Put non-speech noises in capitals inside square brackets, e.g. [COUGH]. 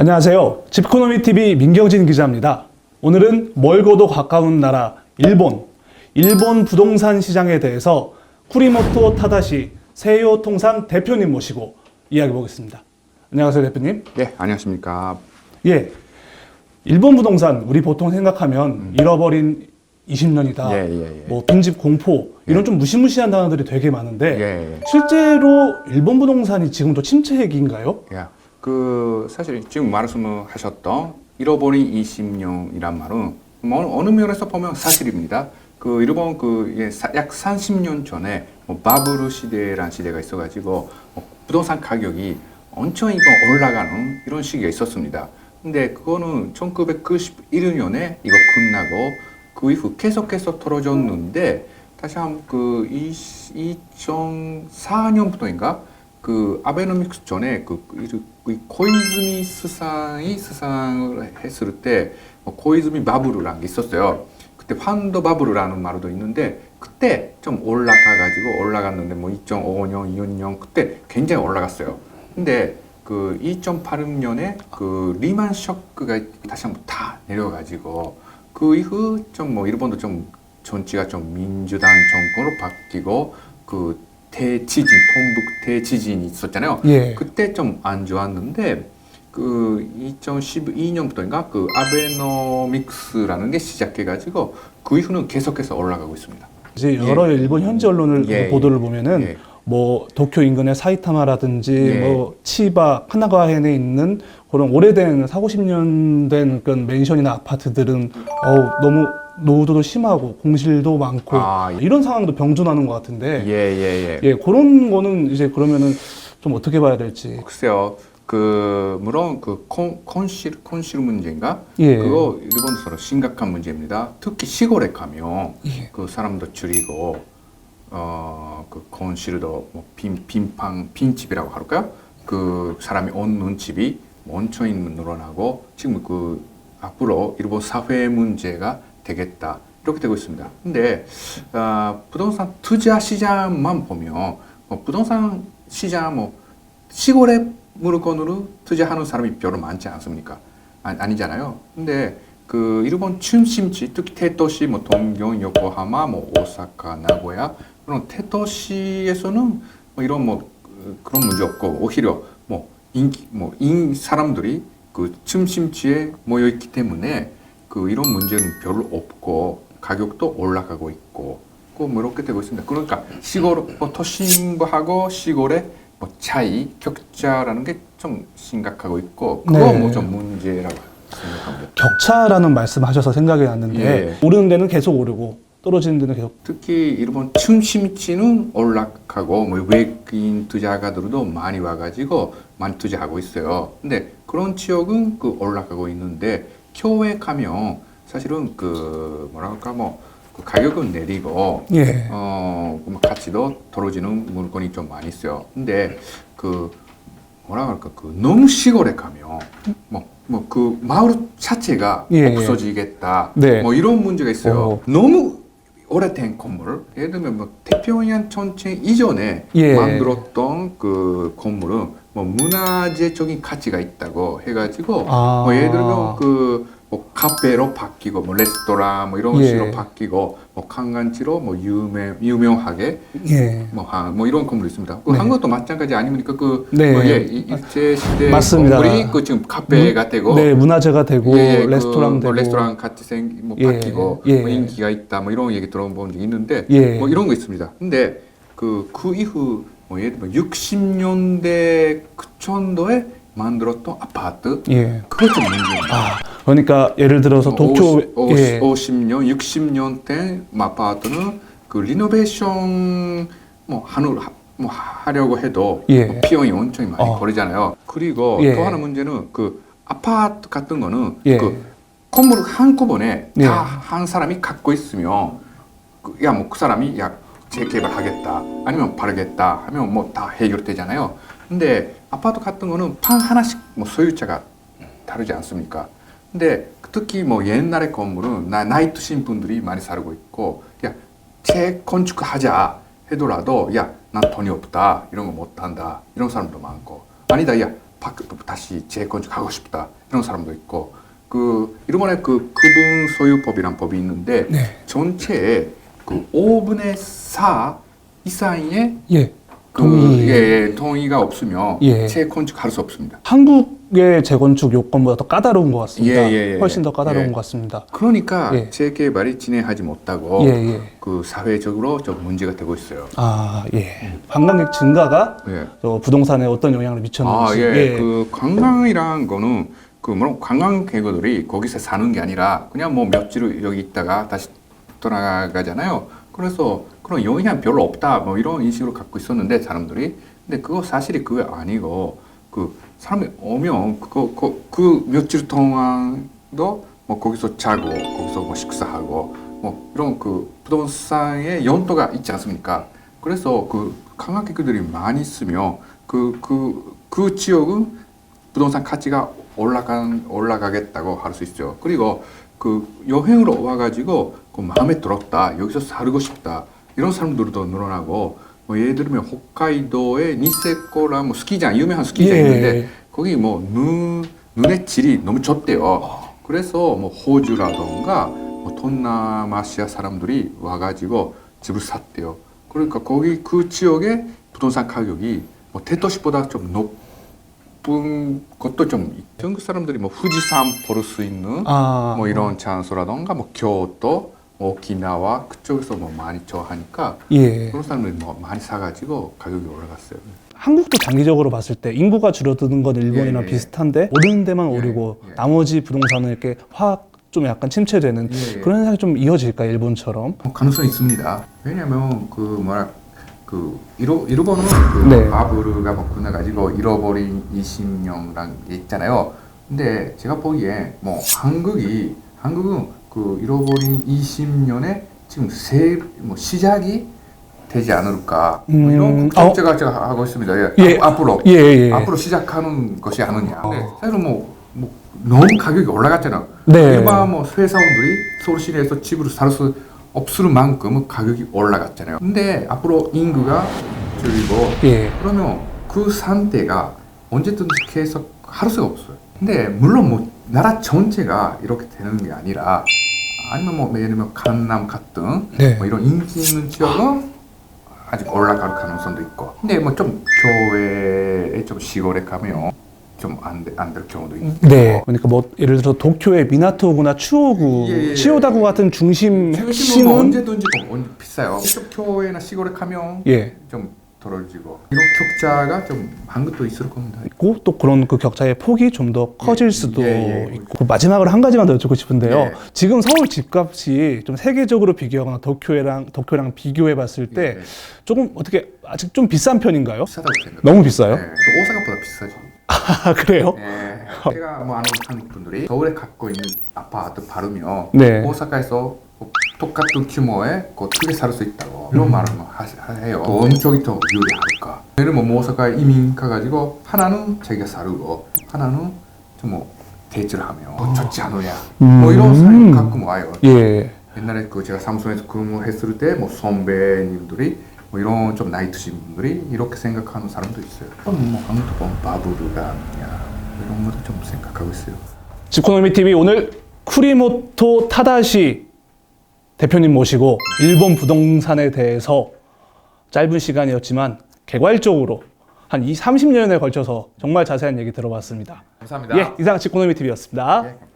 안녕하세요. 집코노미 TV 민경진 기자입니다. 오늘은 멀고도 가까운 나라 일본, 일본 부동산 시장에 대해서 쿠리모토 타다시 세요 통상 대표님 모시고 이야기 보겠습니다. 안녕하세요, 대표님. 네, 안녕하십니까. 예. 일본 부동산 우리 보통 생각하면 잃어버린 20년이다. 예, 예, 예. 뭐 빈집 공포 이런 좀 무시무시한 단어들이 되게 많은데 예, 예. 실제로 일본 부동산이 지금도 침체기인가요? 야, 그 사실 지금 말씀하셨던 잃어버린 20년이란 말은 뭐 어느 면에서 보면 사실입니다. 그 일본 그약 30년 전에 뭐 바브ル시대란 시대가 있어가지고 뭐 부동산 가격이 엄청 이거 올라가는 이런 시기가 있었습니다. 근데 그거는 1991년에 이거 끝나고 그 이후 계속해서 떨어졌는데 다시 한 그 2004년부터인가 그 아베노믹스 전에 그, 그, 그 코이즈미 수상이 수상을 했을 때뭐 코이즈미 바브ル라는 게 있었어요. 그때 판도 바브ル라는 말도 있는데 그때 좀 올라가가지고 올라갔는데 뭐 2.5년, 2년 그때 굉장히 올라갔어요. 근데 그 2008년에 그 리만 쇼크가 다시 한번 다 내려가지고 그 이후 좀 뭐 일본도 좀 정치가 좀 민주당 정권으로 바뀌고 그 대지진, 동북 대지진이 있었잖아요. 예. 그때 좀 안 좋았는데 그 2012년부터인가 그 아베노믹스라는 게 시작해가지고 그 이후는 계속해서 올라가고 있습니다. 이제 여러 일본 현지 언론을 예, 보도를 예. 보면은 예. 뭐 도쿄 인근의 사이타마라든지 예. 뭐 치바, 카나가현에 있는 그런 오래된 4, 50년 된 그런 맨션이나 아파트들은 어우 너무 노후도도 심하고 공실도 많고 아, 예. 이런 상황도 병존하는 것 같은데 예 예 예. 예 그런 거는 이제 그러면은 좀 어떻게 봐야 될지 글쎄요. 그 물론 그 콘, 콘실 콘실 문제인가? 예. 그거 일본에서 심각한 문제입니다. 특히 시골에 가면 예. 그 사람도 줄이고 어그 콘실도 뭐 빈, 빈방 빈집이라고 할까요? 그 사람이 얻는 집이 있는 늘어나고 지금 그 앞으로 일본 사회 문제가 되겠다 이렇게 되고 있습니다. 근데 어, 부동산 투자 시장만 보면 뭐 부동산 시장 뭐 시골에 물건으로 투자하는 사람이 별로 많지 않습니까? 아, 아니잖아요. 근데 그 일본 중심지 특히 대도시 뭐 동경, 요코하마, 뭐 오사카, 나고야 그런 대도시에서는 뭐 이런 뭐 그- 그런 문제 없고 오히려 뭐 인기 뭐인 사람들이 그 중심지에 모여 있기 때문에 그 이런 문제는 별로 없고 가격도 올라가고 있고 그뭐 이렇게 되고 있습니다. 그러니까 시골 뭐 도심하고 시골의 뭐 차이 격차라는 게 좀 심각하고 있고 그거 네. 뭐좀 문제라고 생각합니다. 격차라는 말씀하셔서 생각이 났는데 예. 오르는 데는 계속 오르고 떨어지는 데는 계속 특히 일본 중심지는 올라가고 뭐 외국인 투자가들도 많이 와가지고 많이 투자하고 있어요. 근데 그런 지역은 그 올라가고 있는데 가면 사실은 그 뭐라 할까 뭐 그 가격은 내리고 예. 어, 그 가치도 떨어지는 물건이 좀 많이 있어요. 근데 그 뭐라 할까 그 너무 시골에 가면 뭐 뭐 그 마을 자체가 예, 예. 없어지겠다. 네. 뭐 이런 문제가 있어요. 어. 너무 오래된 건물, 예를 들면 뭐 태평양 전쟁 이전에 예. 만들었던 그 건물은 뭐 문화재적인 가치가 있다고 해가지고 아. 뭐 예를 들면 그 뭐 카페로 바뀌고 뭐 레스토랑 뭐 이런 예. 식으로 바뀌고 뭐 관광지로 뭐 유명 유명하게 예. 뭐, 하, 뭐 이런 건물이 있습니다. 그 네. 한국도 마찬가지 아닙니까? 그 네. 뭐 예, 이- 일제 시대 맞습니다. 건물이 그 지금 카페가 되고 네, 문화재가 되고 예, 예, 레스토랑 그, 되고 뭐 레스토랑 같이 생뭐 예, 바뀌고 예. 뭐 인기가 있다 뭐 이런 얘기 들어본 적이 있는데 예. 뭐 이런 거 있습니다. 근데 그 그 이후 뭐 예를 들면 60년대 그 정도에 만들었던 아파트 예. 그것 좀 문제입니다. 아, 그러니까 예를 들어서 도쿄 50, 예. 50년, 60년 된 아파트는 그 리노베이션 뭐 하는 뭐 하려고 해도 예. 뭐 비용이 엄청 많이 어. 걸리잖아요. 그리고 예. 또 하나 문제는 그 아파트 같은 거는 예. 그 건물을 한꺼번에 예. 다한 사람이 갖고 있으면 야뭐 그 사람이 야 재개발하겠다 아니면 바르겠다 하면 뭐 다 해결되잖아요. 근데 아파트 같은 거는 방 하나씩 뭐 소유자가 다르지 않습니까? 근데 특히 뭐 옛날의 건물은 나, 나이 드신 분들이 많이 살고 있고 야 재건축하자 해더라도 야 난 돈이 없다 이런 거 못한다 이런 사람도 많고 아니다 야 바, 다시 재건축하고 싶다 이런 사람도 있고 그 일본에 그 구분 소유법이란 법이 있는데 네. 전체에 그 5분의 4 이상의 예. 그 동의. 예, 동의가 없으면 예. 재건축할 수 없습니다. 한국의 재건축 요건보다 더 까다로운 것 같습니다. 예, 예, 예. 훨씬 더 까다로운 예. 것 같습니다. 그러니까 예. 재개발이 진행하지 못하고 예, 예. 그 사회적으로 좀 문제가 되고 있어요. 아, 예. 관광객 증가가 예. 저 부동산에 어떤 영향을 아, 미쳤는지. 예. 그 관광이란 거는 그 물론 관광객들이 거기서 사는 게 아니라 그냥 뭐 며칠 여기 있다가 다시 떠나가잖아요. 그래서 그런 영향 별로 없다 뭐 이런 인식으로 갖고 있었는데 사람들이 근데 그거 사실이 그거 아니고 그 사람이 오면 그거 그, 그 며칠 동안도 뭐 거기서 자고 거기서 뭐 식사하고 뭐 이런 그 부동산의 연도가 있지 않습니까? 그래서 그 관광객들이 많이 있으면 그그그 지역은 부동산 가치가 올라간 올라가겠다고 할 수 있죠. 그리고 그 여행으로 와가지고 그 마음에 들었다 여기서 살고 싶다 이런 사람들도 늘어나고 뭐 예를 들면 홋카이도의 니세코라 뭐 스키장 유명한 스키장 예. 있는데 거기 뭐 눈, 눈의 질이 너무 좋대요. 그래서 뭐 호주라던가 뭐 동남아시아 사람들이 와가지고 집을 샀대요. 그러니까 거기 그 지역의 부동산 가격이 뭐 대도시보다 좀 높 나쁜 것도 좀 있- 한국 그 사람들이 뭐 후지산 볼 수 있는 아, 뭐 이런 장소라던가 뭐 교토, 뭐 오키나와 그쪽에서 뭐 많이 좋아하니까 예. 그런 사람들이 뭐 많이 사가지고 가격이 올라갔어요. 한국도 장기적으로 봤을 때 인구가 줄어드는 건 일본이랑 예, 예. 비슷한데 오르는 데만 예, 오르고 예. 나머지 부동산은 이렇게 확 좀 약간 침체되는 예, 예. 그런 현상이 좀 이어질까 일본처럼? 어, 가능성이 있습니다. 왜냐면 그 뭐랄 그 일본 일본은 그 네. 바브르가 뭐 끝나가지고 잃어버린 20년이란 게 있잖아요. 근데 제가 보기에 뭐 한국이 한국은 그 잃어버린 20년에 지금 새뭐 시작이 되지 않을까 뭐 음, 이런 어. 걱정을 제가 하고 있습니다. 예. 예. 앞, 앞으로 예, 예. 앞으로 시작하는 것이 아니냐. 어. 네. 사실은 뭐, 뭐 너무 가격이 올라갔잖아. 네. 일반 뭐 회사원들이 서울 시내에서 집으로 살수 없을 만큼 가격이 올라갔잖아요. 근데 앞으로 인구가 줄이고 예. 그러면 그 상태가 언제든지 계속 할 수가 없어요. 근데 물론 뭐 나라 전체가 이렇게 되는 게 아니라 아니면 뭐 예를 들면 강남 같은 네. 뭐 이런 인기 있는 지역은 아직 올라갈 가능성도 있고 근데 뭐 좀 교외에 좀 시골에 가면 좀안안될 경우도 있고 네. 그러니까 뭐 예를 들어 도쿄의 미나토구나 추오구, 예, 예. 치오다구 같은 중심 뭐 핵심은 언제든지 뭐 언- 비싸요. 교외나 시골에 가면 예. 좀 덜어지고 이런 격차가 좀 한국도 있을 겁니다. 있고 또 그런 그 격차의 폭이 좀 더 커질 예, 수도 예, 예. 있고 마지막으로 한 가지만 더 여쭙고 싶은데요. 예. 지금 서울 집값이 좀 세계적으로 비교하거나 도쿄랑 도쿄랑 비교해 봤을 때 예. 조금 어떻게 아직 좀 비싼 편인가요? 비싸다고 생각. 너무 비싸요? 네, 또 오사카보다 비싸죠. 아 [LAUGHS] 그래요? 네, 제가 뭐 아는 한국 분들이 서울에 갖고 있는 아파트 바르면 네. 오사카에서 뭐 똑같은 규모의 그 두개 살 수 있다고 이런 말을 뭐 하, 해요. 또 어느 쪽이 더 유리할까? 예를 뭐 오사카에 이민 가가지고 하나는 자기가 살고 하나는 좀뭐 대출하면 뭐 좋지 않느냐? 뭐 이런 사람이 가끔 와요. 예. 옛날에 그 제가 사무소에서 근무했을 때 뭐 선배님들이 뭐 이런 좀 나이 드신 분들이 이렇게 생각하는 사람도 있어요. 뭐 한국도 보면 바브르가 아니냐 이런 것도 좀 생각하고 있어요. 지코노미 TV 오늘 쿠리모토 타다시 대표님 모시고 일본 부동산에 대해서 짧은 시간이었지만 개괄적으로 한 2, 30년에 걸쳐서 정말 자세한 얘기 들어봤습니다. 감사합니다. 예, 이상 지코노미 TV였습니다. 예.